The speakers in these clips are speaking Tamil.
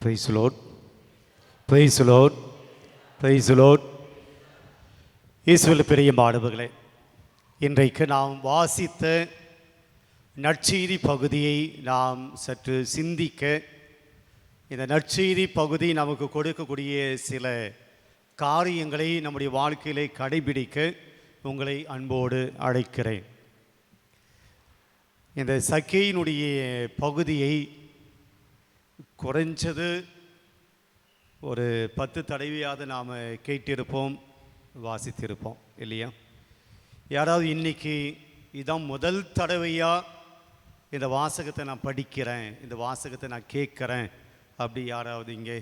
Praise Lord praise Lord praise Lord இயேசுவில் பெரிய மாணவர்களே இன்றைக்கு நாம் வாசித்த நற்செய்தி பகுதியை நாம் சற்று சிந்திக்க இந்த நற்செய்தி பகுதி நமக்கு கொடுக்கக்கூடிய சில காரியங்களை நம்முடைய வாழ்க்கையிலே கடைபிடிக்க உங்களை அன்போடு அழைக்கிறேன். இந்த சக்கையினுடைய பகுதியை குறைஞ்சது ஒரு பத்து தடவையாவது நாம் கேட்டிருப்போம் வாசித்திருப்போம் இல்லையா? யாராவது இன்றைக்கி இதான் முதல் தடவையாக இந்த வாசகத்தை நான் படிக்கிறேன் இந்த வாசகத்தை நான் கேட்குறேன் அப்படி யாராவது இங்கே?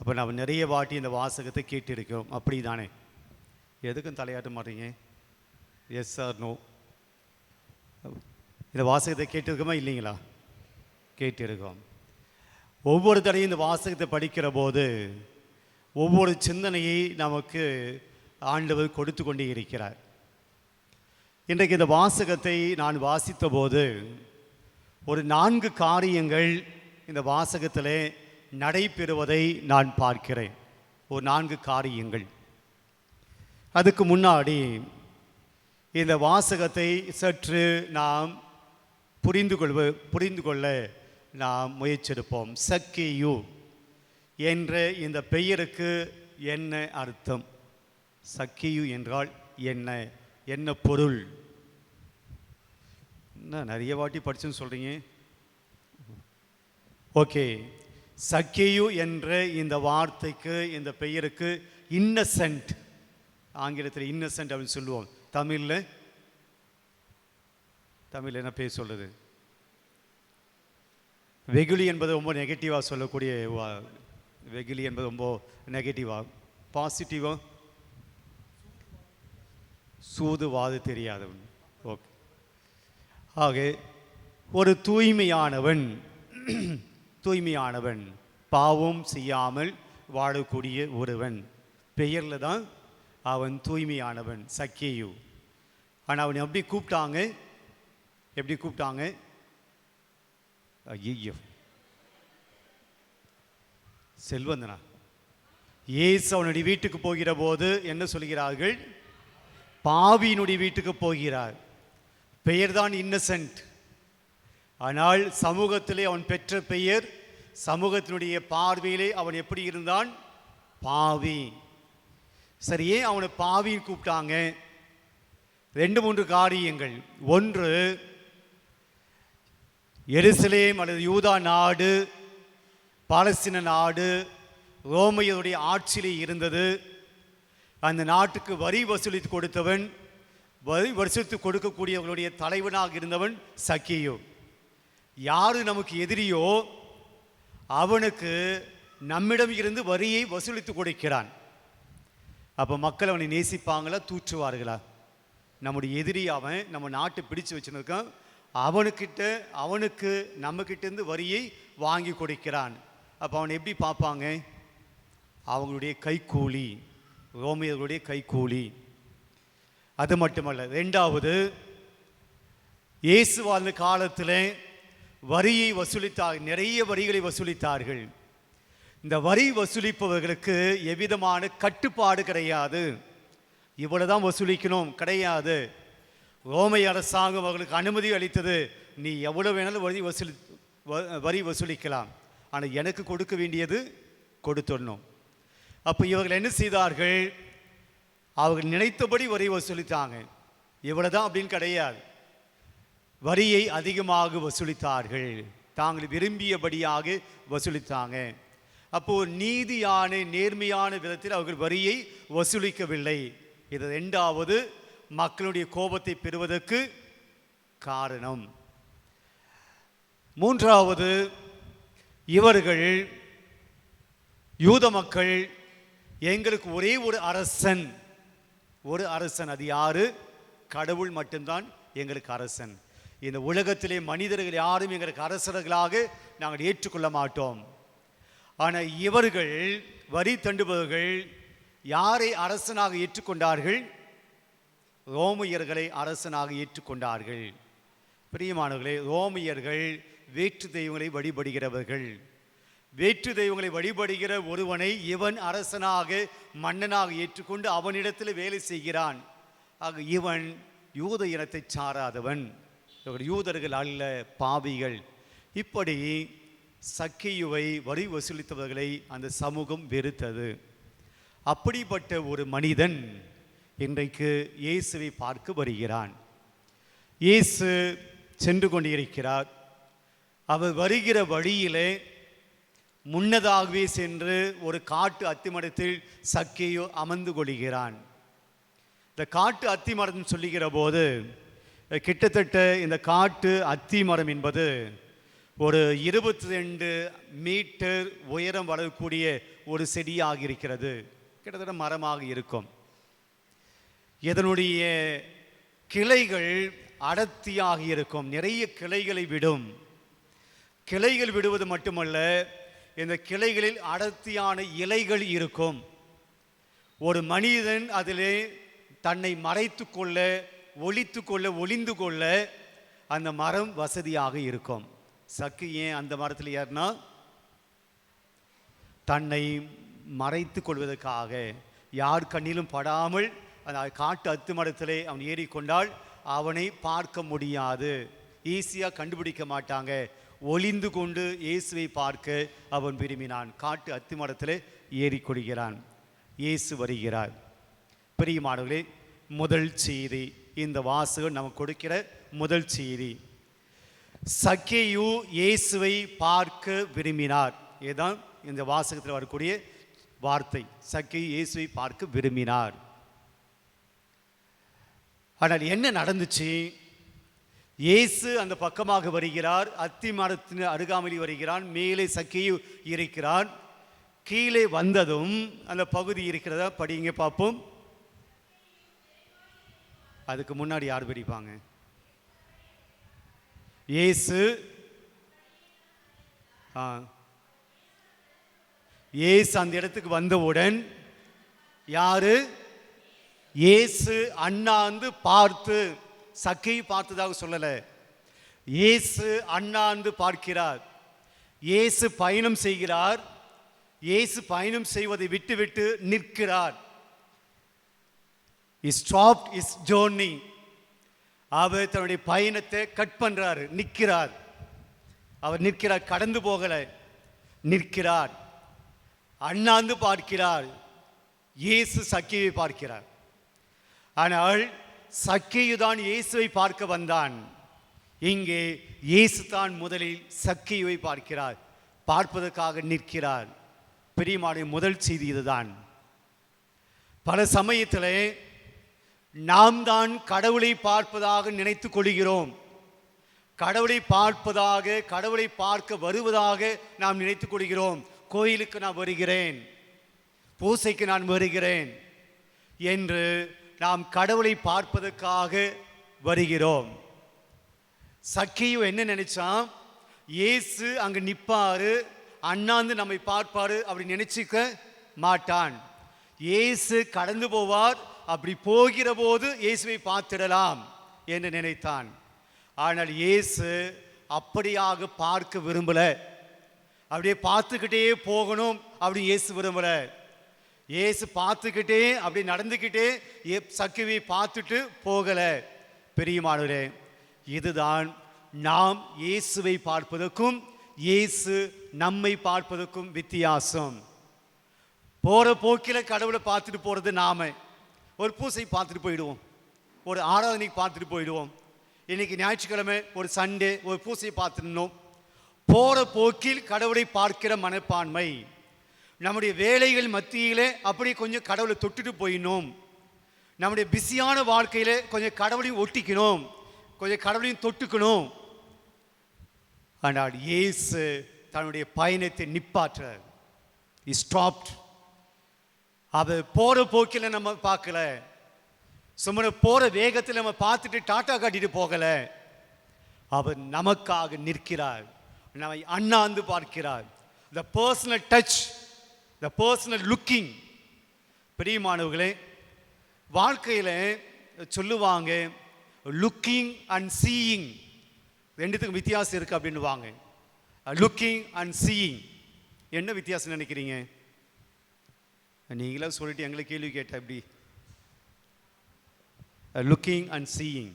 அப்போ நாம் நிறைய வாட்டி இந்த வாசகத்தை கேட்டிருக்கிறோம் அப்படி தானே எதுக்கும் தலையாட்ட மாட்டீங்க? எஸ் சார் நோ இந்த வாசகத்தை கேட்டிருக்கோமா இல்லைங்களா? கேட்டிருக்கோம். ஒவ்வொரு தடையும் இந்த வாசகத்தை படிக்கிற போது ஒவ்வொரு சிந்தனையை நமக்கு ஆண்டவர் கொடுத்து கொண்டே இருக்கிறார். இன்றைக்கு இந்த வாசகத்தை நான் வாசித்த போது ஒரு நான்கு காரியங்கள் இந்த வாசகத்திலே நடைபெறுவதை நான் பார்க்கிறேன். ஒரு நான்கு காரியங்கள். அதுக்கு முன்னாடி இந்த வாசகத்தை சற்று நாம் புரிந்து கொள்வ புரிந்து கொள்ள நாம் முயற்சிருப்போம் சக்கியு என்ற இந்த பெயருக்கு என்ன அர்த்தம்? சக்கியு என்றால் என்ன? என்ன பொருள்? என்ன நிறைய வாட்டி படிச்சுன்னு சொல்கிறீங்க ஓகே. சக்கியு என்ற இந்த வார்த்தைக்கு இந்த பெயருக்கு இன்னசென்ட் ஆங்கிலத்தில் இன்னசென்ட் அப்படின்னு சொல்லுவோம். தமிழில்? தமிழ் என்ன பேர் சொல்கிறது வெகுளி என்பது ரொம்ப நெகட்டிவாக சொல்லக்கூடிய வெகுளி என்பது ரொம்ப நெகட்டிவாக பாசிட்டிவாக சூதுவாது தெரியாதவன். ஓகே ஆக ஒரு தூய்மையானவன் தூய்மையானவன் பாவம் செய்யாமல் வாழக்கூடிய ஒருவன். பெயரில் தான் அவன் தூய்மையானவன் சக்கேயு. ஆனால் அவனை எப்படி கூப்பிட்டாங்க? எப்படி கூப்பிட்டாங்க? ஐயோ செல்வந்தனா ஏசு அவனுடைய வீட்டுக்கு போகிற போது என்ன சொல்கிறார்கள்? பாவியினுடைய வீட்டுக்கு போகிறார். பெயர்தான் இன்னசென்ட். ஆனால் சமூகத்திலே அவன் பெற்ற பெயர் சமூகத்தினுடைய பார்வையிலே அவன் எப்படி இருந்தான்? பாவி. சரி ஏன் அவனை பாவின்னு கூப்பிட்டாங்க? ரெண்டு மூன்று காரியங்கள். ஒன்று எருசலேம் அல்லது யூதா நாடு பாலஸ்தீன நாடு ரோமையருடைய ஆட்சியிலே இருந்தது. அந்த நாட்டுக்கு வரி வசூலித்து கொடுத்தவன் வரி வசூலித்து கொடுக்கக்கூடியவர்களுடைய தலைவனாக இருந்தவன் சக்கியோ. யாரு நமக்கு எதிரியோ அவனுக்கு நம்மிடம் இருந்து வரியை வசூலித்து கொடுக்கிறான். அப்போ மக்கள் அவனை நேசிப்பாங்களா தூற்றுவார்களா? நம்முடைய எதிரி அவன் நம்ம நாட்டை பிடிச்சு வச்சுருக்கான் அவனுக்கிட்ட அவனுக்கு நம்மக்கிட்டேருந்து வரியை வாங்கி கொடுக்கிறான். அப்போ அவனை எப்படி பார்ப்பாங்க? அவங்களுடைய கைக்கூலி ரோமியர்களுடைய கைக்கூலி. அது மட்டுமல்ல ரெண்டாவது இயேசு வாழ்ந்த காலத்தில் வரியை வசூலித்தார் நிறைய வரிகளை வசூலித்தார்கள். இந்த வரி வசூலிப்பவர்களுக்கு எவ்விதமான கட்டுப்பாடு கிடையாது. இவ்வளவுதான் வசூலிக்கணும் கிடையாது. ரோமை அரசாங்கம் அவர்களுக்கு அனுமதி அளித்தது. நீ எவ்வளவு வேணாலும் வரி வசூலி வ- வரி வசூலிக்கலாம். ஆனால் எனக்கு கொடுக்க வேண்டியது கொடுத்துடணும். அப்போ இவர்கள் என்ன செய்தார்கள்? அவர்கள் நினைத்தபடி வரி வசூலித்தாங்க. இவ்வளோதான் அப்படின்னு கிடையாது. வரியை அதிகமாக வசூலித்தார்கள். தாங்கள் விரும்பியபடியாக வசூலித்தாங்க. அப்போது ஒரு நீதியான நேர்மையான விதத்தில் அவர்கள் வரியை வசூலிக்கவில்லை. இது ரெண்டாவது மக்களுடைய கோபத்தை பெறுவதற்கு காரணம். மூன்றாவது இவர்கள் யூத மக்கள் எங்களுக்கு ஒரே ஒரு அரசன். ஒரு அரசன் அது யாரு? கடவுள் மட்டும்தான் எங்களுக்கு அரசன். இந்த உலகத்திலே மனிதர்கள் யாரும் எங்களுக்கு அரசர்களாக நாங்கள் ஏற்றுக்கொள்ள மாட்டோம். ஆனால் இவர்கள் வரி தண்டுபவர்கள் யாரை அரசனாக ஏற்றுக்கொண்டார்கள்? ரோமியர்களை அரசனாக ஏற்றுக்கொண்டார்கள். பிரியமானவர்களே ரோமியர்கள் வேற்று தெய்வங்களை வழிபடுகிறவர்கள். வேற்று தெய்வங்களை வழிபடுகிற ஒருவனை இவன் அரசனாக மன்னனாக ஏற்றுக்கொண்டு அவனிடத்தில் வேலை செய்கிறான். ஆக இவன் யூத இனத்தை சாராதவன். இவர் யூதர்கள் அல்ல பாவிகள். இப்படி சக்கியுவை வரி வசூலித்தவர்களை அந்த சமூகம் வெறுத்தது. அப்படிப்பட்ட ஒரு மனிதன் இன்றைக்கு இயேசுவை பார்க்க வருகிறான். இயேசு சென்று கொண்டிருக்கிறார். அவர் வருகிற வழியிலே முன்னதாகவே சென்று ஒரு காட்டு அத்திமரத்தில் சக்கையோ அமர்ந்து கொள்கிறான். இந்த காட்டு அத்திமரம் சொல்லுகிற போது கிட்டத்தட்ட இந்த காட்டு அத்திமரம் என்பது ஒரு இருபத்தி ரெண்டு மீட்டர் உயரம் வரக்கூடிய ஒரு செடியாக இருக்கிறது. கிட்டத்தட்ட மரமாக இருக்கும். இதனுடைய கிளைகள் அடர்த்தியாக இருக்கும்? நிறைய கிளைகளை விடும். கிளைகள் விடுவது மட்டுமல்ல இந்த கிளைகளில் அடர்த்தியான இலைகள் இருக்கும். ஒரு மனிதன் அதிலே தன்னை மறைத்து கொள்ள ஒழித்து கொள்ள ஒளிந்து கொள்ள அந்த மரம் வசதியாக இருக்கும். சக்கு ஏன் அந்த மரத்தில் ஏறினா தன்னை மறைத்து கொள்வதற்காக. யார் கண்ணிலும் படாமல் அந்த காட்டு அத்து மரத்திலே அவன் ஏறிக்கொண்டால் அவனை பார்க்க முடியாது. ஈஸியாக கண்டுபிடிக்க மாட்டாங்க. ஒளிந்து கொண்டு இயேசுவை பார்க்க அவன் விரும்பினான். காட்டு அத்து மரத்திலே ஏறிக்கொள்கிறான் இயேசு வருகிறார். பிரியமானவர்களே முதல் செய்தி. இந்த வாசகம் நமக்கு கொடுக்கிற முதல் செய்தி. சக்கேயு இயேசுவை பார்க்க விரும்பினார். இதுதான் இந்த வாசகத்தில் வரக்கூடிய வார்த்தை. சக்கேயு இயேசுவை பார்க்க விரும்பினார். ஆனால் என்ன நடந்துச்சு? இயேசு அந்த பக்கமாக வருகிறார் அத்தி மரத்தின் அருகாமையில் வருகிறான் மேலே சக்கியு இருக்கிறான். கீழே வந்ததும் அந்த பகுதி இருக்கிறதா? படிங்க பார்ப்போம். அதுக்கு முன்னாடி யார் பிடிப்பாங்க? இயேசு. ஆ. இயேசு அந்த இடத்துக்கு வந்தவுடன் யாரு? இயேசு அண்ணாந்து பார்த்து சக்கையை பார்த்ததாக சொல்லலை. இயேசு அண்ணாந்து பார்க்கிறார். இயேசு பயணம் செய்கிறார். இயேசு பயணம் செய்வதை விட்டுவிட்டு நிற்கிறார். ஸ்டாப் இஸ் ஜோர்னி அவர் தன்னுடைய பயணத்தை கட் பண்ணுறாரு நிற்கிறார். அவர் நிற்கிறார். கடந்து போகலை. நிற்கிறார். அண்ணாந்து பார்க்கிறார். இயேசு சக்கியை பார்க்கிறார். ஆனால் சக்கியுதான் இயேசுவை பார்க்க வந்தான். இங்கே இயேசு தான் முதலில் சக்கியுவை பார்க்கிறார் பார்ப்பதற்காக நிற்கிறார். பெரியமாடைய முதல் செய்தி இதுதான். பல சமயத்தில் நாம் தான் கடவுளை பார்ப்பதாக நினைத்து கொள்கிறோம். கடவுளை பார்ப்பதாக கடவுளை பார்க்க வருவதாக நாம் நினைத்து கொள்கிறோம். கோயிலுக்கு நான் வருகிறேன். பூசைக்கு நான் வருகிறேன் என்று நாம் கடவுளை பார்ப்பதற்காக வருகிறோம். சக்கியும் என்ன நினைச்சான்? இயேசு அங்கே நிற்பாரு அண்ணாந்து நம்மை பார்ப்பாரு அப்படி நினைச்சிக்க மாட்டான். ஏசு கடந்து போவார் அப்படி போகிற போது இயேசுவை பார்த்திடலாம் என்று நினைத்தான். ஆனால் இயேசு அப்படியாக பார்க்க விரும்பல. அப்படியே பார்த்துக்கிட்டே போகணும் அப்படி இயேசு விரும்பலை. இயேசு பார்த்துக்கிட்டே அப்படி நடந்துக்கிட்டே ஏ- பார்த்துட்டு போகலை. பெரியமானவரே இதுதான் நாம் இயேசுவை பார்ப்பதற்கும் இயேசு நம்மை பார்ப்பதற்கும் வித்தியாசம். போகிற போக்கில் கடவுளை பார்த்துட்டு போகிறது நாம். ஒரு பூசை பார்த்துட்டு போயிடுவோம். ஒரு ஆராதனைக்கு பார்த்துட்டு போயிடுவோம். இன்னைக்கு ஞாயிற்றுக்கிழமை ஒரு சண்டே ஒரு பூசையை பார்த்துருந்தோம் போகிற போக்கில் கடவுளை பார்க்கிற மனப்பான்மை. நம்முடைய வேலைகள் மத்தியிலே அப்படி கொஞ்சம் கடவுளை தொட்டுட்டு போயிடணும் நம்முடைய பிஸியான வாழ்க்கையில கொஞ்சம் கடவுளையும் ஒட்டிக்கணும். கொஞ்சம் கடவுளையும் தொட்டுக்கணும். ஆனால் இயேசு தன்னுடைய பயணத்தை நிப்பாற்றார். ஸ்டாப்ட் அது போகிற போக்கில் நம்ம பார்க்கல. சும்மா போகிற வேகத்தில் நம்ம பார்த்துட்டு டாட்டா காட்டிட்டு போகலை. அவர் நமக்காக நிற்கிறார் நம்மை அண்ணாந்து பார்க்கிறார் the personal touch the personal looking பிரியமானவர்களே வாழ்க்கையில் சொல்லுவாங்க லுக்கிங் அண்ட் சீயிங் ரெண்டுத்துக்கும் வித்தியாசம் இருக்கு அப்படின்னு வாங்க லுக்கிங் அண்ட் சீயிங் என்ன வித்தியாசம் நினைக்கிறீங்க? நீங்களாம் சொல்லிட்டு எங்களை கேள்வி கேட்ட எப்படி? லுக்கிங் அண்ட் சீயிங்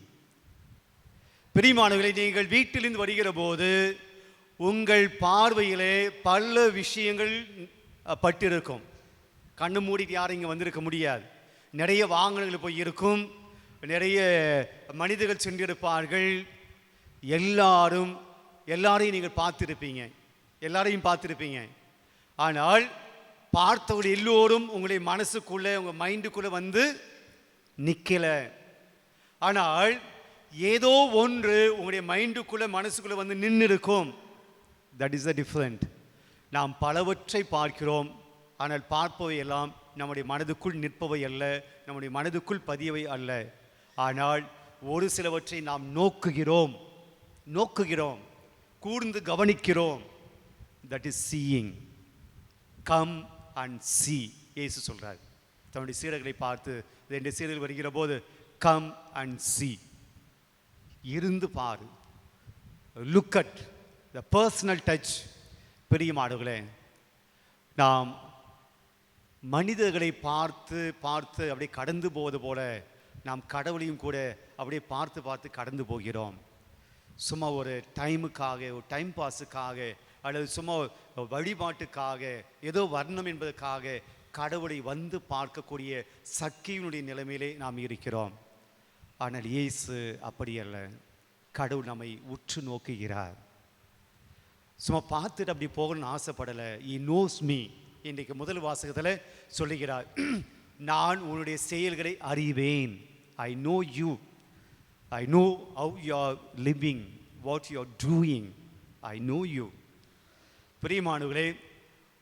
பிரிமானவர்களை நீங்கள் வீட்டிலிருந்து வருகிற போது உங்கள் பார்வையிலே பல விஷயங்கள் பட்டிருக்கும். கண்ணு மூடிட்டு யாரும் இங்கே வந்திருக்க முடியாது. நிறைய வாகனங்கள் போய் இருக்கும். நிறைய மனிதர்கள் சென்றிருப்பார்கள். எல்லாரும் எல்லாரையும் நீங்கள் பார்த்துருப்பீங்க. எல்லாரையும் பார்த்துருப்பீங்க. ஆனால் பார்த்தவர்கள் எல்லோரும் உங்களுடைய மனசுக்குள்ளே உங்கள் மைண்டுக்குள்ளே வந்து நிற்கலை ஆனால் ஏதோ ஒன்று உங்களுடைய மைண்டுக்குள்ளே மனசுக்குள்ளே வந்து நின்று இருக்கும் தட் இஸ் அ டிஃப்ரெண்ட் நாம் பலவற்றை பார்க்கிறோம். ஆனால் பார்ப்பவை எல்லாம் நம்முடைய மனதுக்குள் நிற்பவை அல்ல நம்முடைய மனதுக்குள் பதியவை அல்ல. ஆனால் ஒரு சிலவற்றை நாம் நோக்குகிறோம் நோக்குகிறோம் கூர்ந்து கவனிக்கிறோம். That is seeing come and see ஏசு சொல்கிறார் தன்னுடைய சீடர்களை பார்த்து ரெண்டு சீடர்கள் வருகிற போது கம் அண்ட் சி இருந்து பாரு. Look at the personal touch பெரிய மாடுகளே நாம் மனிதர்களை பார்த்து பார்த்து அப்படியே கடந்து போவது போல நாம் கடவுளையும் கூட அப்படியே பார்த்து பார்த்து கடந்து போகிறோம். சும்மா ஒரு டைமுக்காக ஒரு டைம் பாஸுக்காக அல்லது சும்மா வழிபாட்டுக்காக ஏதோ வர்ணம் என்பதற்காக கடவுளை வந்து பார்க்கக்கூடிய சக்கியினுடைய நிலைமையிலே நாம் இருக்கிறோம். ஆனால் இயேசு அப்படி அல்ல. கடவுள் நம்மை உற்று நோக்குகிறார். சும்மா பார்த்துட்டு அப்படி போகணும்னு ஆசைப்படலை. இ நோஸ் மீ இன்றைக்கு முதல் வாசகத்தில் சொல்லுகிறார் நான் உன்னுடைய செயல்களை அறிவேன். I know you I know how you are living what you are doing I know you பிரியமானவர்களே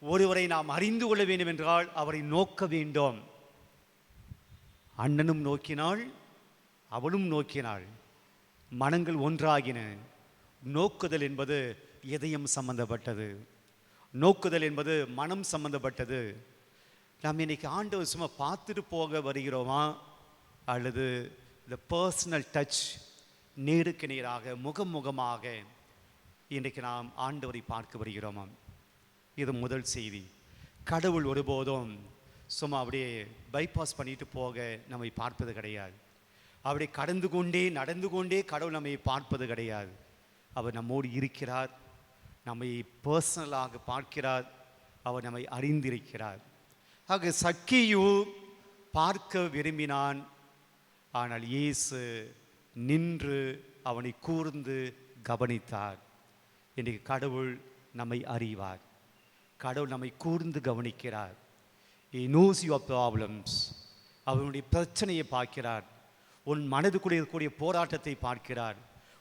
ஒருவரை நாம் அறிந்து கொள்ள வேண்டும் என்றால் அவரை நோக்க வேண்டும். அண்ணனும் நோக்கினாள் அவளும் நோக்கினாள். மனங்கள் ஒன்றாகின. நோக்குதல் என்பது இதயம் சம்பந்தப்பட்டது. நோக்குதல் என்பது மனம் சம்பந்தப்பட்டது. நாம் இன்னைக்கு ஆண்டவர் சும்மா பார்த்துட்டு போக வருகிறோமா? அல்லது இந்த பர்சனல் டச் நேருக்கு நேராக முகம் முகமாக இன்றைக்கு நாம் ஆண்டவரை பார்க்க வருகிறோமா? இது முதல் செய்தி. கடவுள் ஒருபோதும் சும்மா அப்படியே பைபாஸ் பண்ணிட்டு போக நம்மை பார்ப்பது கிடையாது. அப்படியே கடந்து கொண்டே நடந்து கொண்டே கடவுள் நம்மை பார்ப்பது கிடையாது. அவர் நம்மோடு இருக்கிறார். நம்மை பர்சனலாக பார்க்கிறார். அவர் நம்மை அறிந்திருக்கிறார். ஆக சக்கியு பார்க்க விரும்பினான். ஆனால் இயேசு நின்று அவனை கூர்ந்து கவனித்தார். இன்றைக்கு கடவுள் நம்மை அறிவார். கடவுள் நம்மை கூர்ந்து கவனிக்கிறார். இ knows your ப்ராப்ளம்ஸ் அவனுடைய பிரச்சனையை பார்க்கிறார். உன் மனதுக்குள்ளே இருக்கக்கூடிய போராட்டத்தை பார்க்கிறார்.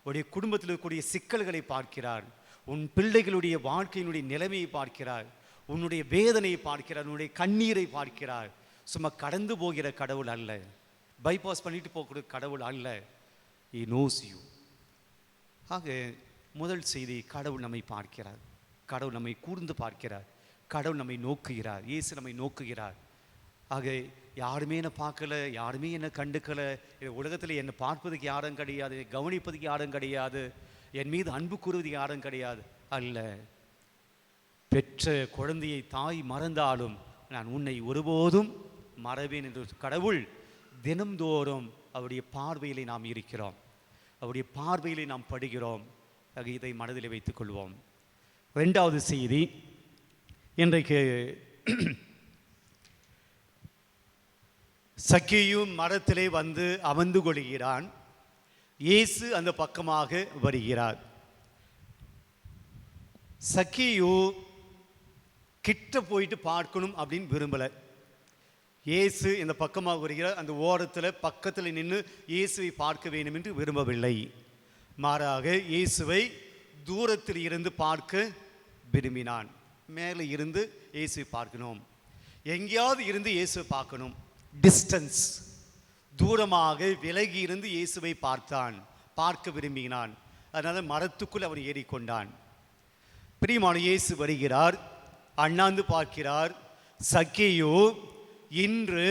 உடைய குடும்பத்தில் இருக்கக்கூடிய சிக்கல்களை பார்க்கிறார். உன் பிள்ளைகளுடைய வாழ்க்கையினுடைய நிலைமையை பார்க்கிறார். உன்னுடைய வேதனையை பார்க்கிறார். உன்னுடைய கண்ணீரை பார்க்கிறார். சும்மா கடந்து போகிற கடவுள் அல்ல. பைபாஸ் பண்ணிட்டு போகக்கூடிய கடவுள் அல்ல. இ knows you. ஆக முதல் செய்தி கடவுள் நம்மை பார்க்கிறார். கடவுள் நம்மை கூர்ந்து பார்க்கிறார். கடவுள் நம்மை நோக்குகிறார். இயேசு நம்மை நோக்குகிறார். ஆக யாருமே என்னை பார்க்கல யாருமே என்னை கண்டுக்கலை. உலகத்தில் என்னை பார்ப்பதுக்கு யாரும் கிடையாது கவனிப்பதுக்கு யாரும் கிடையாது. என் மீது அன்பு கூறுவதுக்கு யாரும் கிடையாது. அல்ல. பெற்ற குழந்தையை தாய் மறந்தாலும் நான் உன்னை ஒருபோதும் மறவேன் என்று கடவுள் தினம்தோறும் அவருடைய பார்வையிலே நாம் இருக்கிறோம். அவருடைய பார்வையிலே நாம் படுகிறோம். இதை மனதில் வைத்துக் கொள்வோம். ரெண்டாவது செய்தி. இன்றைக்கு சக்கியும் மரத்திலே வந்து அமர்ந்து கொள்கிறான். இயேசு அந்த பக்கமாக வருகிறார். சக்கியு கிட்ட போயிட்டு பார்க்கணும் அப்படின்னு விரும்பலை. இயேசு இந்த பக்கமாக வருகிறார். அந்த ஓரத்தில் பக்கத்தில் நின்று இயேசுவை பார்க்க வேண்டும் என்று விரும்பவில்லை. மாறாக இயேசுவை தூரத்தில் இருந்து பார்க்க விரும்பினான். மேலே இருந்து இயேசுவை பார்க்கணும். எங்கேயாவது இருந்து இயேசுவை பார்க்கணும். டிஸ்டன்ஸ் தூரமாக விலகி இருந்து இயேசுவை பார்த்தான் பார்க்க விரும்பினான். அதனால் மரத்துக்குள் அவன் ஏறிக்கொண்டான். பிரியமான இயேசு வருகிறார் அண்ணாந்து பார்க்கிறார் சக்கியோ இன்று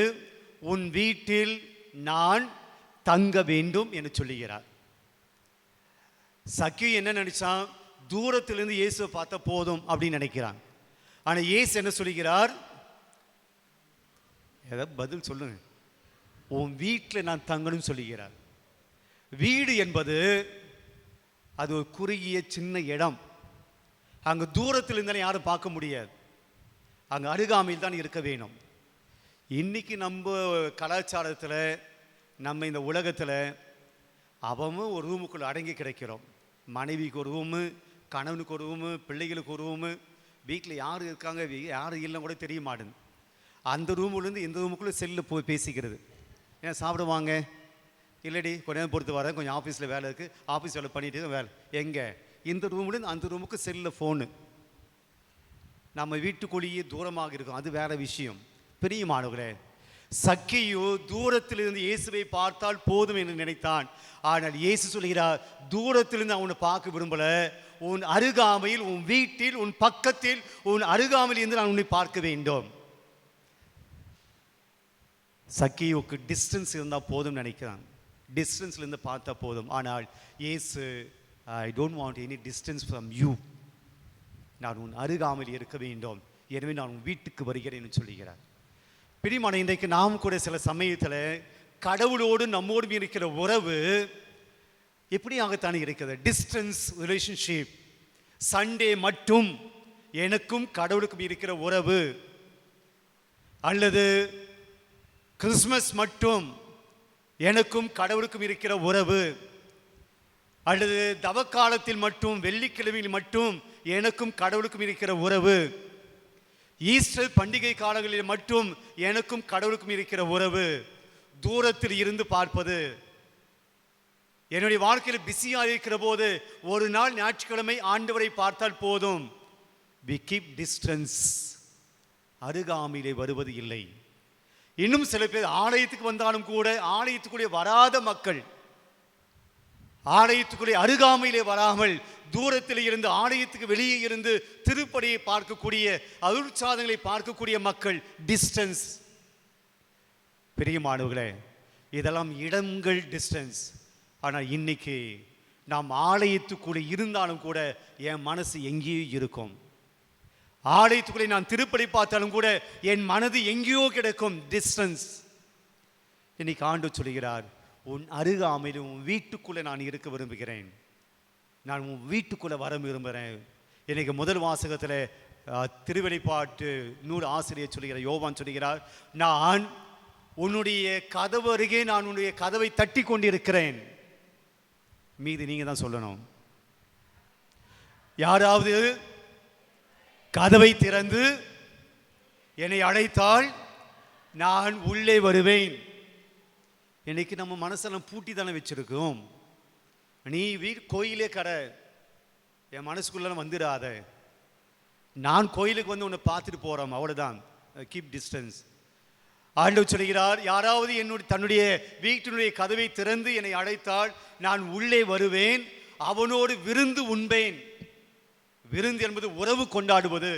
உன் வீட்டில் நான் தங்க வேண்டும் என்று சொல்லுகிறார். சக்கியோ என்ன நினைச்சான்? தூரத்திலிருந்து இயேசுவை பார்த்தா போதும் அப்படின்னு நினைக்கிறான். ஆனால் இயேசு என்ன சொல்லுகிறார்? ஏதாவது பதில் சொல்லுங்கள் உன் வீட்டில் நான் தங்கணும்னு சொல்லுகிறார். வீடு என்பது அது ஒரு குறுகிய சின்ன இடம். அங்கே தூரத்தில் இருந்தாலும் யாரும் பார்க்க முடியாது. அங்கே அருகாமையில் தான் இருக்க வேணும். இன்னைக்கு நம்ம கலாச்சாரத்தில் நம்ம இந்த உலகத்தில் அவமும் ஒரு ரூமுக்குள்ளே அடங்கி கிடைக்கிறோம். மனைவிக்கு ஒரு ரூமு கணவனுக்கு ஒரு ரூமு பிள்ளைகளுக்கு ஒரு ரூமு. வீட்டில் யார் இருக்காங்க யார் இல்லைன்னு கூட தெரிய மாட்டேங்குது. அந்த ரூமுலேருந்து இந்த ரூமுக்குள்ளே செல்லு போய் பேசிக்கிறது. ஏன் சாப்பிடுவாங்க? இல்லடி கொஞ்ச நேரம் பொறுத்து வரேன் கொஞ்சம் ஆஃபீஸில் வேலை இருக்குது ஆஃபீஸ் வேலை பண்ணிட்டு தான் வேலை. எங்கே? இந்த ரூம்லேருந்து அந்த ரூமுக்கு செல்லில் ஃபோனு நம்ம வீட்டுக்குள்ளேயே தூரமாக இருக்கும். அது வேறு விஷயம். பெரிய மாணவர்களே சக்கியோ தூரத்திலிருந்து இயேசுவை பார்த்தால் போதும் என்று நினைத்தான். ஆனால் இயேசு சொல்கிறார் தூரத்திலிருந்து அவனை பார்க்க விரும்பல. உன் அருகாமையில் உன் வீட்டில் உன் பக்கத்தில் உன் அருகாமையில் இருந்து நான் உன்னை பார்க்க வேண்டும். சக்கியோக்கு டிஸ்டன்ஸ் இருந்தால் போதும் நினைக்கிறான். டிஸ்டன்ஸ்லேருந்து பார்த்தா போதும். ஆனால் ஏசு I don't want any distance from you நான் உன் அருகாமையில் இருக்க வேண்டும். எனவே நான் உன் வீட்டுக்கு வருகிறேன் என்று சொல்லுகிறார். பிரிமான இன்றைக்கு நாம் கூட சில சமயத்தில் கடவுளோடு நம்மோடும் இருக்கிற உறவு எப்படியாகத்தானே இருக்கிறது? டிஸ்டன்ஸ் ரிலேஷன்ஷிப் சண்டே மட்டும் எனக்கும் கடவுளுக்கும் இருக்கிற உறவு. அல்லது கிறிஸ்மஸ் மட்டும் எனக்கும் கடவுளுக்கும் இருக்கிற உறவு அல்லது தவக்காலத்தில் மட்டும் வெள்ளிக்கிழமையில் மட்டும் எனக்கும் கடவுளுக்கும் இருக்கிற உறவு ஈஸ்டர் பண்டிகை காலங்களில் மட்டும் எனக்கும் கடவுளுக்கும் இருக்கிற உறவு தூரத்தில் இருந்து பார்ப்பது. என்னுடைய வாழ்க்கையில் பிஸியாக இருக்கிற போது ஒரு நாள் ஞாயிற்றுக்கிழமை ஆண்டவரை பார்த்தால் போதும். வி கீப் டிஸ்டன்ஸ் அருகாமையிலே வருவது இல்லை. இன்னும் சில பேர் ஆலயத்துக்கு வந்தாலும் கூட ஆலயத்துக்குள்ளே வராத மக்கள் ஆலயத்துக்குள்ளே அருகாமையிலே வராமல் தூரத்தில் இருந்து ஆலயத்துக்கு வெளியே இருந்து திருப்படியை பார்க்கக்கூடிய அருட்சாதங்களை பார்க்கக்கூடிய மக்கள் டிஸ்டன்ஸ் பெரிய மாணவர்களே இதெல்லாம் இடங்கள் டிஸ்டன்ஸ் ஆனால் இன்னைக்கு நாம் ஆலயத்துக்குள்ளே இருந்தாலும் கூட என் மனசு எங்கேயும் இருக்கும். ஆலயத்துக்குள்ளே நான் திருப்படி பார்த்தாலும் கூட என் மனது எங்கேயோ கிடக்கும் டிஸ்டன்ஸ் இன்னைக்கு ஆண்டு சொல்கிறார் உன் அருகாமையிலும் உன் வீட்டுக்குள்ளே நான் இருக்க விரும்புகிறேன். நான் உன் வீட்டுக்குள்ளே வர விரும்புகிறேன். இன்னைக்கு முதல் வாசகத்தில் திருவெளிப்பாட்டு நூறு ஆசிரியர் சொல்கிறார் யோவான் சொல்கிறார் நான் உன்னுடைய கதவு அருகே நான் உன்னுடைய கதவை தட்டி கொண்டிருக்கிறேன். மீது நீங்கள் தான் சொல்லணும். யாராவது கதவை திறந்து என்னை அழைத்தால் நான் உள்ளே வருவேன். இன்னைக்கு நம்ம மனசெல்லாம் பூட்டி தானே வச்சிருக்கோம். நீ வீடு கோயிலே கடை. என் மனசுக்குள்ளே வந்துடாத. நான் கோயிலுக்கு வந்து உன்னை பார்த்துட்டு போகிறோம் அவ்வளோதான் கீப் uh, டிஸ்டன்ஸ் ஆண்டவர் சொல்கிறார் யாராவது என்னுடைய தன்னுடைய வீட்டினுடைய கதவை திறந்து என்னை அழைத்தால் நான் உள்ளே வருவேன். அவனோடு விருந்து உண்பேன். விருந்து என்பது உறவு கொண்டாடுவது.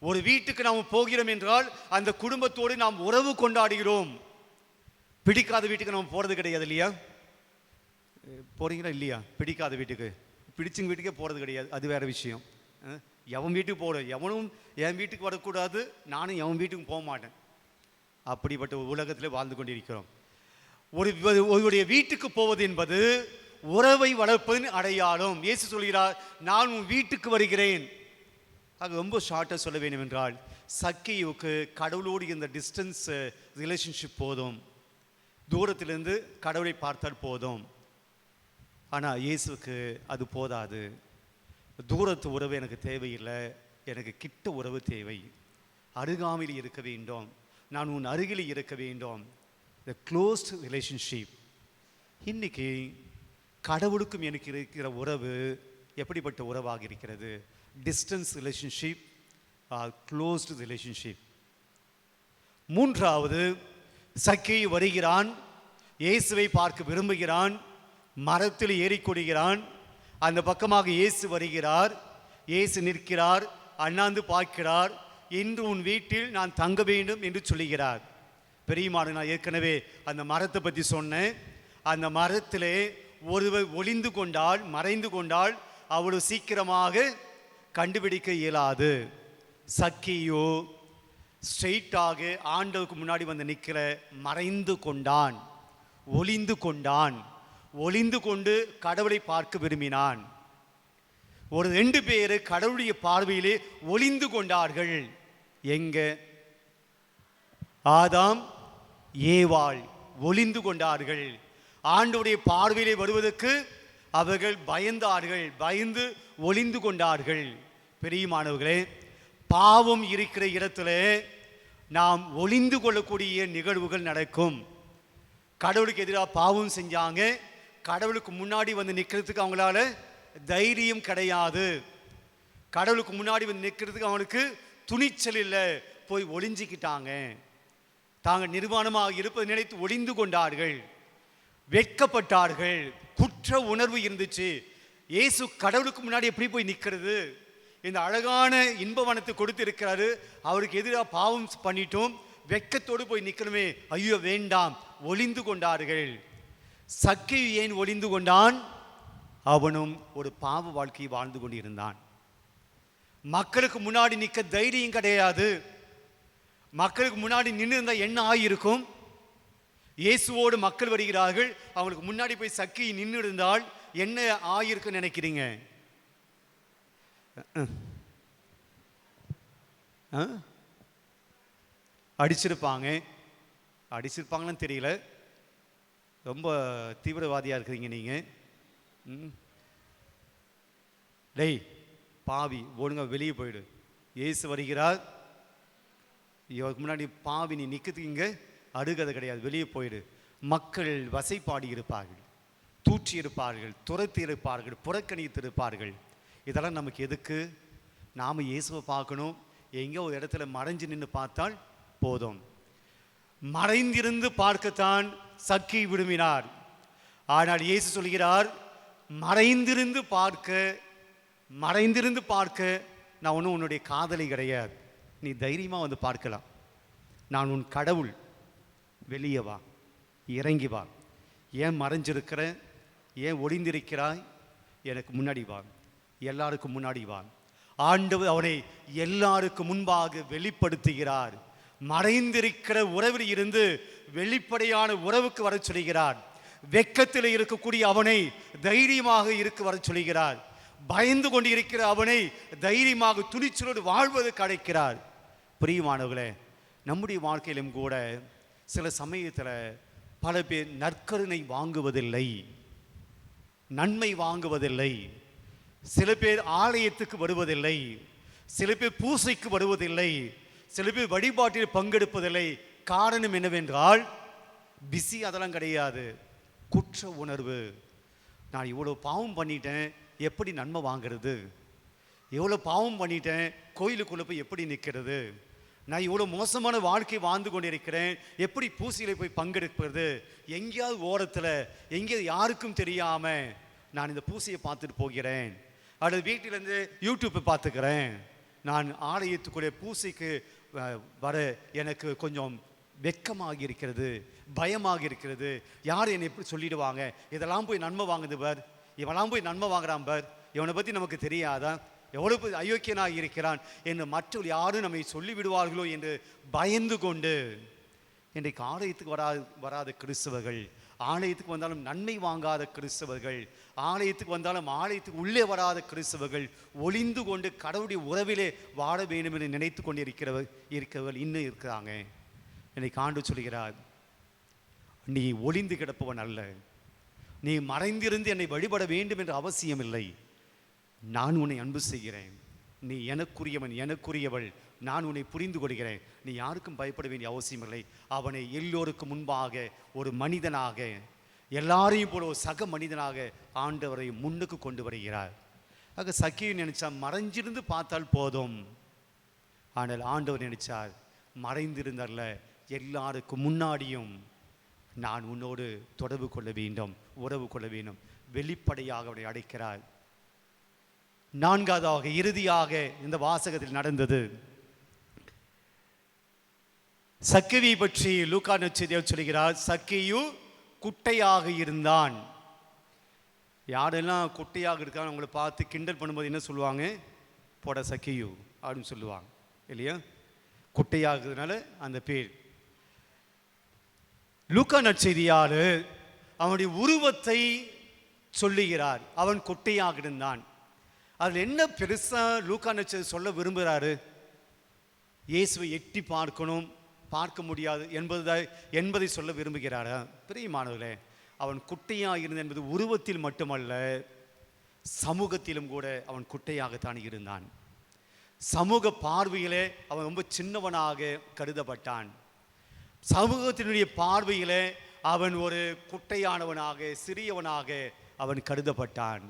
ஒரு வீட்டுக்கு நாம் போகிறோம் என்றால் அந்த குடும்பத்தோடு நாம் உறவு கொண்டாடுகிறோம். பிடிக்காத வீட்டுக்கு நம்ம போகிறது கிடையாது இல்லையா? போகிறீங்களா இல்லையா? பிடிக்காத வீட்டுக்கு. பிடிச்சவங்க வீட்டுக்கே போகிறது கிடையாது. அது வேற விஷயம். எவன் வீட்டுக்கு போட எவனும் என் வீட்டுக்கு வரக்கூடாது. நானும் எவன் வீட்டுக்கும் போக மாட்டேன். அப்படிப்பட்ட உலகத்தில் வாழ்ந்து கொண்டிருக்கிறோம். ஒரு ஒருவருடைய வீட்டுக்கு போவது என்பது உறவை வளர்ப்பதின் அடையாளம். இயேசு சொல்கிறார் நான் உன் வீட்டுக்கு வருகிறேன். அது ரொம்ப ஷார்ட்டாக சொல்ல வேண்டும் என்றால் சக்கியுக்கு கடவுளோடு இந்த டிஸ்டன்ஸ் ரிலேஷன்ஷிப் போதும். தூரத்திலிருந்து கடவுளை பார்த்தால் போதும். ஆனால் இயேசுவுக்கு அது போதாது. தூரத்து உறவு எனக்கு தேவையில்லை. எனக்கு கிட்ட உறவு தேவை. அருகாமையில் இருக்க வேண்டும். நான் உன் அருகில் இருக்க வேண்டும். த க்ளோஸ்ட் ரிலேஷன்ஷிப் இன்னைக்கு கடவுளுக்கும் எனக்கு இருக்கிற உறவு எப்படிப்பட்ட உறவாக இருக்கிறது? டிஸ்டன்ஸ் ரிலேஷன்ஷிப் க்ளோஸ்டு ரிலேஷன்ஷிப் மூன்றாவது சக்கை வருகிறான் இயேசுவை பார்க்க விரும்புகிறான் மரத்தில் ஏறிக்கொடுகிறான் அந்த பக்கமாக இயேசு வருகிறார் இயேசு நிற்கிறார் அண்ணாந்து பார்க்கிறார் இன்று உன் வீட்டில் நான் தங்க வேண்டும் என்று சொல்லுகிறார். பெரியமாடு நான் ஏற்கனவே அந்த மரத்தை பற்றி சொன்னேன். அந்த மரத்திலே ஒருவர் ஒளிந்து கொண்டால் மறைந்து கொண்டால் அவ்வளவு சீக்கிரமாக கண்டுபிடிக்க இயலாது. சக்கியோ ஸ்ட்ரெயிட்டாக ஆண்டவுக்கு முன்னாடி வந்து நிற்கிற மறைந்து கொண்டான் ஒளிந்து கொண்டான் ஒளிந்து கொண்டு கடவுளை பார்க்க விரும்பினான். ஒரு ரெண்டு பேர் கடவுளுடைய பார்வையிலே ஒளிந்து கொண்டார்கள். எங்க? ஆதாம் ஏவாள் ஒளிந்து கொண்டார்கள். ஆண்டுடைய பார்வையிலே வருவதற்கு அவர்கள் பயந்தார்கள் பயந்து ஒளிந்து கொண்டார்கள். பெரியமானவர்களே பாவம் இருக்கிற இடத்துல நாம் ஒளிந்து கொள்ளக்கூடிய நிகழ்வுகள் நடக்கும். கடவுளுக்கு எதிராக பாவம் செஞ்சாங்க. கடவுளுக்கு முன்னாடி வந்து நிற்கிறதுக்கு அவங்களால தைரியம் கிடையாது. கடவுளுக்கு முன்னாடி வந்து நிற்கிறதுக்கு அவனுக்கு துணிச்சல் இல்லை. போய் ஒளிஞ்சிக்கிட்டாங்க. தாங்கள் நிர்வாணமாக இருப்பதை நினைத்து ஒளிந்து கொண்டார்கள். வெட்கப்பட்டார்கள். குற்ற உணர்வு இருந்துச்சு. இயேசு கடவுளுக்கு முன்னாடி எப்படி போய் நிற்கிறது இந்த அழகான இன்பவனத்தை கொடுத்து இருக்கிறாரு அவருக்கு எதிராக பாவம் பண்ணிட்டோம். வெட்கத்தோடு போய் நிற்கணுமே ஐயோ வேண்டாம். ஒளிந்து கொண்டார்கள். சக்கை ஏன் ஒளிந்து கொண்டான்? அவனும் ஒரு பாவ வாழ்க்கையை வாழ்ந்து கொண்டிருந்தான். மக்களுக்கு முன்னாடி நிற்க தைரியம் கிடையாது. மக்களுக்கு முன்னாடி நின்று இருந்தால் என்ன ஆகியிருக்கும் இயேசுவோடு மக்கள் வருகிறார்கள். அவங்களுக்கு முன்னாடி போய் சக்கி நின்று இருந்தால் என்ன ஆயிருக்குன்னு நினைக்கிறீங்க? ஆ? அடிச்சிருப்பாங்க. அடிச்சிருப்பாங்கன்னு தெரியல. ரொம்ப தீவிரவாதியாக இருக்கிறீங்க நீங்கள் டெய் டேய் பாவி ஓடுங்க வெளியே போயிடு. இயேசு வருகிறார். இவருக்கு முன்னாடி பாவி நீ நிற்கிறதுக்கு இங்கே அடுகதை கிடையாது வெளியே போயிடு. மக்கள் வசைப்பாடி இருப்பார்கள் தூற்றி இருப்பார்கள் துரத்தி இருப்பார்கள் புறக்கணித்து இருப்பார்கள். இதெல்லாம் நமக்கு எதுக்கு? நாம் இயேசுவை பார்க்கணும். எங்கே ஒரு இடத்துல மறைஞ்சு நின்று பார்த்தால் போதும். மறைந்திருந்து பார்க்கத்தான் சக்கி விரும்பினார். ஆனால் இயேசு சொல்கிறார் மறைந்திருந்து பார்க்க மறைந்திருந்து பார்க்க நான் ஒன்றும் உன்னுடைய காதலி கிடையாது. நீ தைரியமாக வந்து பார்க்கலாம். நான் உன் கடவுள். வெளியே வா. இறங்கி வா. ஏன் மறைஞ்சிருக்கிற ஏன் ஒளிந்திருக்கிறாய்? எனக்கு முன்னாடி வா. எல்லாருக்கும் முன்னாடி வா. ஆண்டவர் அவனை எல்லாருக்கும் முன்பாக வெளிப்படுத்துகிறார். மறைந்திருக்கிற உறவில் இருந்து வெளிப்படையான உறவுக்கு வர சொல்கிறார். வெக்கத்தில் இருக்கக்கூடிய அவனை தைரியமாக இருக்க வர சொல்கிறார். பயந்து கொண்டு இருக்கிற அவனை தைரியமாக துணிச்சலோடு வாழ்வதற்கு அழைக்கிறார். பிரியமானவர்களே நம்முடைய வாழ்க்கையிலும் கூட சில சமயத்தில் பல பேர் நற்கருணை வாங்குவதில்லை நன்மை வாங்குவதில்லை சில பேர் ஆலயத்துக்கு வருவதில்லை சில பேர் பூசைக்கு வருவதில்லை சில பேர் வழிபாட்டில் பங்கெடுப்பதில்லை. காரணம் என்னவென்றால் பிஸி அதெல்லாம் கிடையாது. குற்ற உணர்வு. நான் இவ்வளோ பாவம் பண்ணிட்டேன் எப்படி நன்மை வாங்கிறது? எவ்வளோ பாவம் பண்ணிட்டேன் கோயிலுக்குள்ளே போய் எப்படி நிற்கிறது நான் இவ்வளோ மோசமான வாழ்க்கை வாழ்ந்து கொண்டிருக்கிறேன். எப்படி பூசையில் போய் பங்கெடுப்பது? எங்கேயாவது ஓரத்தில் எங்கேயாவது யாருக்கும் தெரியாமல் நான் இந்த பூசையை பார்த்துட்டு போகிறேன். அல்லது வீட்டிலேருந்து யூடியூப்பை பார்த்துக்கிறேன். நான் ஆலயத்துக்குரிய பூசைக்கு வர எனக்கு கொஞ்சம் வெட்கமாக இருக்கிறது பயமாக இருக்கிறது. யார் என்னை எப்படி சொல்லிடுவாங்க? இதெல்லாம் போய் நன்மை வாங்குது பார். இவெல்லாம் போய் நன்மை வாங்குறான் பார். இவனை பற்றி நமக்கு தெரியாதா? எவ்வளவு அயோக்கியனாக இருக்கிறான் என்று மற்றவர்கள் யாரும் நம்மை சொல்லிவிடுவார்களோ என்று பயந்து கொண்டு இன்றைக்கு ஆலயத்துக்கு வராது வராத கிறிஸ்தவர்கள் ஆலயத்துக்கு வந்தாலும் நன்மை வாங்காத கிறிஸ்தவர்கள் ஆலயத்துக்கு வந்தாலும் ஆலயத்துக்கு உள்ளே வராத கிறிஸ்தவர்கள் ஒளிந்து கொண்டு கடவுளுடைய உறவிலே வாழ வேண்டும் என்று நினைத்து கொண்டு இருக்கிறவர் இருக்கிறவர்கள் இன்னும் இருக்கிறாங்க. இன்னைக்கு ஆண்டு சொல்கிறார் நீ ஒளிந்து கிடப்பவன் அல்ல. நீ மறைந்திருந்து என்னை வழிபட வேண்டும் என்ற அவசியம் இல்லை நான் உன்னை அன்பு செய்கிறேன். நீ எனக்குரியவன் எனக்குரியவள். நான் உன்னை புரிந்து கொள்கிறேன் நீ யாருக்கும் பயப்பட வேண்டிய அவசியம் இல்லை. அவனை எல்லோருக்கும் முன்பாக ஒரு மனிதனாக எல்லாரையும் போல ஒரு சக மனிதனாக ஆண்டவரை முன்னுக்கு கொண்டு வருகிறார். ஆக சக்கியை நினைச்சா மறைஞ்சிருந்து பார்த்தால் போதும். ஆனால் ஆண்டவர் நினைச்சார் மறைந்திருந்தல்ல எல்லாருக்கும் முன்னாடியும் நான் உன்னோடு தொடர்பு கொள்ள வேண்டும் உறவு கொள்ள வேண்டும். வெளிப்படையாக அவனை அடைக்கிறார் நான்காவதாக இறுதியாக இந்த வாசகத்தில் நடந்தது. சக்கிவி பற்றி லூக்கா நச்சுதேவ் சொல்கிறார் சக்கியு குட்டையாக இருந்தான். யாரெல்லாம் குட்டையாக இருக்கான்னு அவங்கள பார்த்து கிண்டல் பண்ணும்போது என்ன சொல்லுவாங்க? போட சக்கியு அப்படின்னு சொல்லுவாங்க. இல்லையா? குட்டையாகிறதுனால அந்த பேர். லூக்கா நற்செய்தியாளர் அவனுடைய உருவத்தை சொல்லுகிறார். அவன் குட்டையாக இருந்தான். அதில் என்ன பெருசாக லூக்கா சொல்ல விரும்புகிறாரு இயேசுவை எட்டி பார்க்கணும் பார்க்க முடியாது என்பதை என்பதை சொல்ல விரும்புகிறாரா? பிரியமானவர்களே அவன் குட்டையாக இருந்த என்பது உருவத்தில் மட்டுமல்ல சமூகத்திலும் கூட அவன் குட்டையாகத்தான் இருந்தான். சமூக பார்வையிலே அவன் ரொம்ப சின்னவனாக கருதப்பட்டான். சமூகத்தினுடைய பார்வையிலே அவன் ஒரு குட்டையானவனாக சிறியவனாக அவன் கருதப்பட்டான்.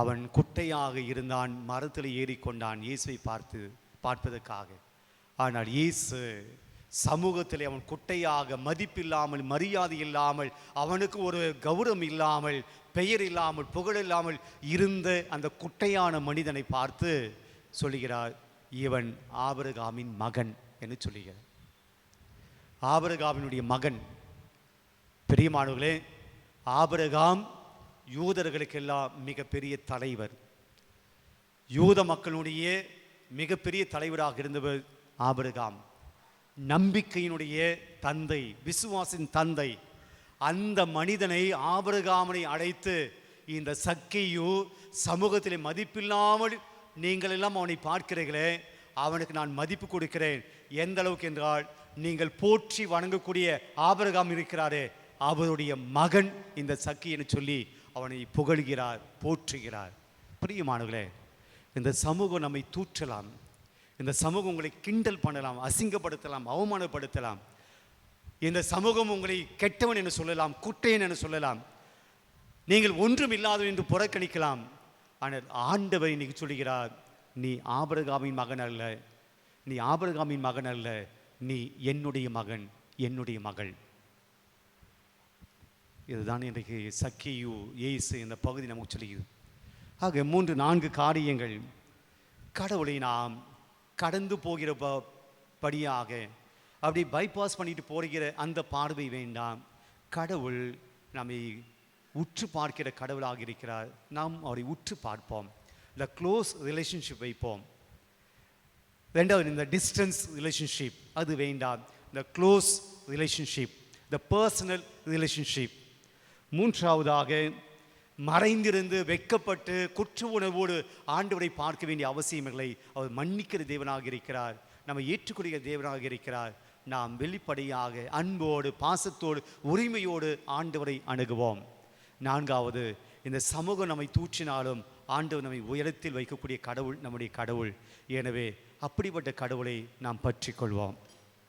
அவன் குட்டையாக இருந்தான் மரத்தில் ஏறிக்கொண்டான் இயேசுவை பார்த்து பார்ப்பதற்காக. ஆனால் இயேசு சமூகத்தில் அவன் குட்டையாக மதிப்பில்லாமல் மரியாதை இல்லாமல் அவனுக்கு ஒரு கௌரவம் இல்லாமல் பெயர் இல்லாமல் புகழ் இல்லாமல் இருந்த அந்த குட்டையான மனிதனை பார்த்து சொல்லுகிறார் இவன் ஆபரகாமின் மகன் என்று சொல்லுகிறார். ஆபரகாமினுடைய மகன். பெரியமானவர்களே ஆபரகாம் யூதர்களுக்கெல்லாம் மிகப்பெரிய தலைவர். யூத மக்களுடைய மிகப்பெரிய தலைவராக இருந்தவர் ஆபிரகாம். நம்பிக்கையினுடைய தந்தை விசுவாசின் தந்தை அந்த மனிதனை ஆபிரகாமனை அழைத்து இந்த சக்கையு சமூகத்திலே மதிப்பில்லாமல் நீங்கள் எல்லாம் அவனை பார்க்கிறீர்களே அவனுக்கு நான் மதிப்பு கொடுக்கிறேன். எந்த அளவுக்கு என்றால் நீங்கள் போற்றி வணங்கக்கூடிய ஆபரகாம் இருக்கிறாரே அவருடைய மகன் இந்த சக்கி என்று சொல்லி அவனை புகழ்கிறார் போற்றுகிறார். பிரியமானவர்களே இந்த சமூகம் நம்மை தூற்றலாம். இந்த சமூகம் உங்களை கிண்டல் பண்ணலாம் அசிங்கப்படுத்தலாம் அவமானப்படுத்தலாம். இந்த சமூகம் உங்களை கெட்டவன் என்று சொல்லலாம் குட்டையன் என்று சொல்லலாம். நீங்கள் ஒன்றும் இல்லாதவன் என்று புறக்கணிக்கலாம். ஆனால் ஆண்டவர் இன்னைக்கு சொல்கிறார் நீ ஆபரகாமின் மகன் அல்ல. நீ ஆபரகாமின் மகன் அல்ல. நீ என்னுடைய மகன் என்னுடைய மகள். இதுதான் இன்றைக்கு சக்கியு ஏசு இந்த பகுதி நமக்கு சொல்லுகிறது. ஆக மூன்று நான்கு காரியங்கள். கடவுளை நாம் கடந்து போகிற ப- படியாக அப்படி பைபாஸ் பண்ணிட்டு போகிற அந்த பார்வை வேண்டாம். கடவுள் நம்மை உற்று பார்க்கிற கடவுளாக இருக்கிறார். நாம் அவரை உற்று பார்ப்போம். இந்த க்ளோஸ் ரிலேஷன்ஷிப் வைப்போம். ரெண்டாவது இந்த டிஸ்டன்ஸ் ரிலேஷன்ஷிப் அது வேண்டாம். இந்த close relationship the personal relationship மூன்றாவதாக மறைந்திருந்து வெட்கப்பட்டு குற்ற உணர்வோடு ஆண்டவரை பார்க்க வேண்டிய அவசியமில்லை அவர் மன்னிக்கிற தேவனாக இருக்கிறார். நம்ம ஏற்றுக்கொள்கிற தேவனாக இருக்கிறார். நாம் வெளிப்படையாக அன்போடு பாசத்தோடு உரிமையோடு ஆண்டவரை அணுகுவோம். நான்காவது இந்த சமூகம் நம்மை தூற்றினாலும் ஆண்டவர் நம்மை உயரத்தில் வைக்கக்கூடிய கடவுள் நம்முடைய கடவுள். எனவே அப்படிப்பட்ட கடவுளை நாம் பற்றி கொள்வோம்